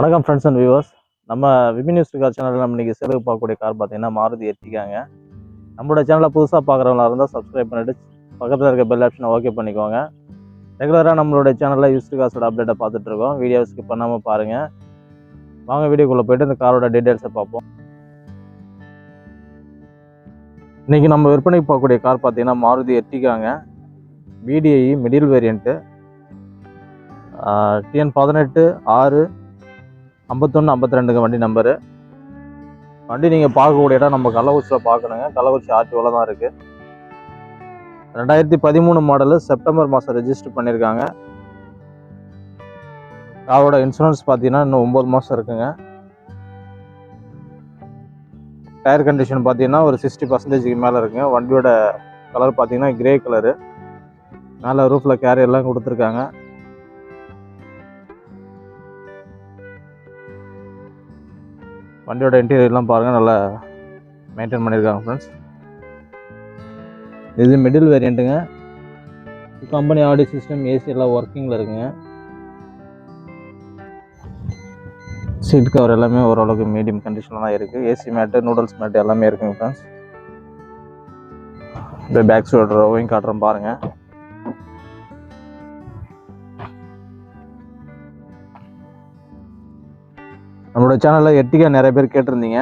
வணக்கம் friends and viewers நம்ம விமி news car சேனலில் நம்ம இன்றைக்கி செலவு பார்க்கக்கூடிய கார் பார்த்தீங்கன்னா மாருதி எட்டிக்காங்க நம்மளோட சேனலை புதுசாக பார்க்குறவங்களா இருந்தால் சப்ஸ்கிரைப் பண்ணிவிட்டு பக்கத்தில் இருக்க பெல் ஆப்ஷனை ஓகே பண்ணிக்கோங்க. ரெகுலராக நம்மளோட சேனலில் யூஸ்டு காசோட அப்டேட்டை பார்த்துட்ருக்கோம் வீடியோ ஸ்கிப் பண்ணாமல் பாருங்கள் வாங்க வீடியோக்குள்ளே போயிட்டு இந்த காரோட டீட்டெயில்ஸை பார்ப்போம். இன்றைக்கி நம்ம விற்பனைக்கு பார்க்கக்கூடிய கார் பார்த்தீங்கன்னா மாருதி எட்டிக்காங்க விடிஐ மிடில் வேரியண்ட்டு டிஎன் பதினெட்டு ஆறு ஐம்பத்தொன்று ஐம்பத்தி ரெண்டுங்க வண்டி நம்பரு வண்டி நீங்கள் பார்க்கக்கூடிய இடம் நம்ம கள்ளக்குறிச்சியில் பார்க்கணுங்க. கள்ளக்குறிச்சி ஆர்டிஓவில் தான் இருக்குது ரெண்டாயிரத்தி பதிமூணு மாடலு செப்டம்பர் மாதம் ரெஜிஸ்டர் பண்ணியிருக்காங்க காரோட இன்சூரன்ஸ் பார்த்தீங்கன்னா இன்னும் ஒம்பது மாதம் இருக்குங்க. டயர் கண்டிஷன் பார்த்தீங்கன்னா ஒரு சிக்ஸ்டி பர்சன்டேஜுக்கு மேலே இருக்குங்க. வண்டியோட கலர் பார்த்தீங்கன்னா கிரே கலரு மேலே ரூஃபில் கேரியர்லாம் கொடுத்துருக்காங்க. வண்டியோட இன்டீரியர்லாம் பாருங்கள் நல்லா மெயின்டைன் பண்ணியிருக்காங்க ஃப்ரெண்ட்ஸ் இது மிடில் வேரியண்ட்டுங்க கம்பெனி ஆடியோ சிஸ்டம் ஏசி எல்லாம் ஒர்க்கிங்கில் இருக்குங்க. சீட் கவர் எல்லாமே ஓரளவுக்கு மீடியம் கண்டிஷனில் தான் இருக்குது ஏசி மேட்டு நூடுல்ஸ் மேட்டு எல்லாமே இருக்குங்க ஃப்ரெண்ட்ஸ் இந்த பேக் சைடு ரோவையும் காட்டுறோம் பாருங்கள் நம்மளோட சேனலில் எட்டிக்கா நிறைய பேர் கேட்டிருந்தீங்க.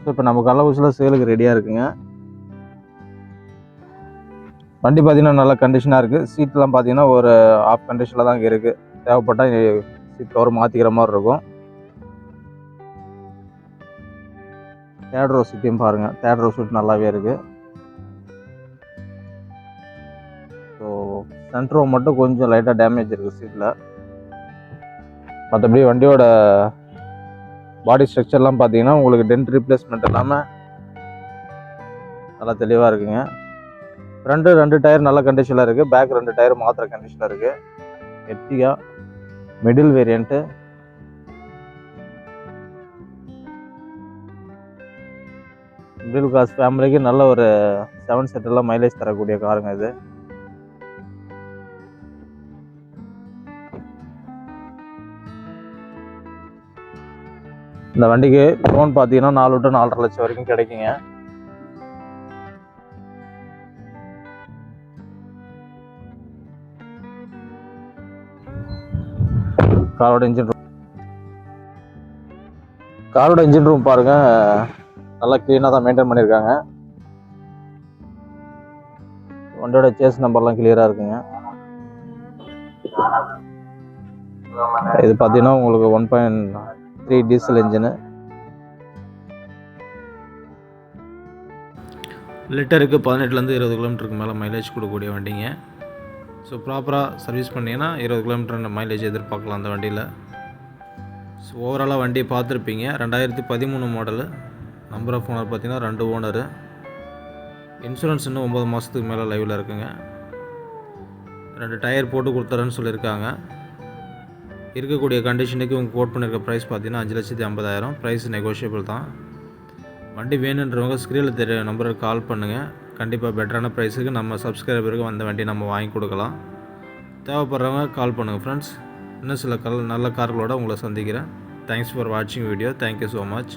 ஸோ இப்போ நம்ம கள்ளக்குறிச்சியில் சேலுக்கு ரெடியாக இருக்குங்க. வண்டி பார்த்தீங்கன்னா நல்ல கண்டிஷனாக இருக்குது சீட்லாம் பார்த்தீங்கன்னா ஒரு ஆஃப் கண்டிஷனில் தான் இருக்குது தேவைப்பட்டால் சீட் கவர் மாற்றிக்கிற மாதிரி இருக்கும். தேர்ட் ரோ சீட்டையும் பாருங்கள் தேர்ட் ரோ சீட் நல்லாவே இருக்குது ஸோ சென்ட்ரோ மட்டும் கொஞ்சம் லைட்டாக டேமேஜ் இருக்குது சீட்டில் மற்றபடி வண்டியோட பாடி ஸ்ட்ரக்சர்லாம் பார்த்தீங்கன்னா உங்களுக்கு டென்ட் ரீப்ளேஸ்மெண்ட் இல்லாமல் நல்லா தெளிவாக இருக்குங்க. ரெண்டு ரெண்டு டயர் நல்ல கண்டிஷனில் இருக்குது பேக் ரெண்டு டயர் மாத்திர கண்டிஷனில் இருக்குது எட்டியா மிடில் வேரியண்ட்டு மிடில் கிளாஸ் ஃபேமிலிக்கு நல்ல ஒரு செவன் செட்டெல்லாம் மைலேஜ் தரக்கூடிய காருங்க இது. இந்த வண்டிக்கு லோன் பார்த்தீங்கன்னா நாலு டு நாலரை லட்சம் வரைக்கும் கிடைக்குங்க. காரோட இன்ஜின் ரூம் காரோட இன்ஜின் ரூம் பாருங்க. நல்லா க்ளீனாக தான் மெயின்டைன் பண்ணியிருக்காங்க. வண்டியோட சேஸ் நம்பர்லாம் கிளியராக இருக்குங்க. இது பார்த்தீங்கன்னா உங்களுக்கு one point three diesel engine லிட்டருக்கு பதினெட்டுலேருந்து இருபது கிலோமீட்டருக்கு மேலே மைலேஜ் கொடுக்கக்கூடிய வண்டிங்க. ஸோ ப்ராப்பராக சர்வீஸ் பண்ணிங்கன்னா இருபது கிலோமீட்டர் மைலேஜ் எதிர்பார்க்கலாம் அந்த வண்டியில். ஸோ ஓவராலாக வண்டியை பார்த்துருப்பீங்க. ரெண்டாயிரத்தி பதிமூணு மாடலு நம்பர் ஆஃப் ஓனர் பார்த்தீங்கன்னா ரெண்டு ஓனரு இன்சூரன்ஸ் இன்னும் ஒம்பது மாதத்துக்கு மேலே லைவில் இருக்குங்க. ரெண்டு டயர் போட்டு கொடுத்துறேன்னு சொல்லியிருக்காங்க. இருக்கக்கூடிய கண்டிஷனுக்கு உங்கள் கோட் பண்ணியிருக்க ப்ரைஸ் பார்த்தீங்கன்னா அஞ்சு லட்சத்தி ஐம்பதாயிரம். ப்ரைஸ் நெகோஷியபிள் தான். வண்டி வேணுன்றவங்க ஸ்க்ரீனில் தெரிய நம்பருக்கு கால் பண்ணுங்கள் கண்டிப்பாக பெட்டரான ப்ரைஸுக்கு நம்ம சப்ஸ்கிரைபருக்கு வந்த வண்டி நம்ம வாங்கி கொடுக்கலாம். தேவைப்படுறவங்க கால் பண்ணுங்கள் ஃப்ரெண்ட்ஸ் இன்னும் சில கல் நல்ல கார்களோடு உங்களை சந்திக்கிறேன். தேங்க்ஸ் ஃபார் வாட்சிங் video thank you so much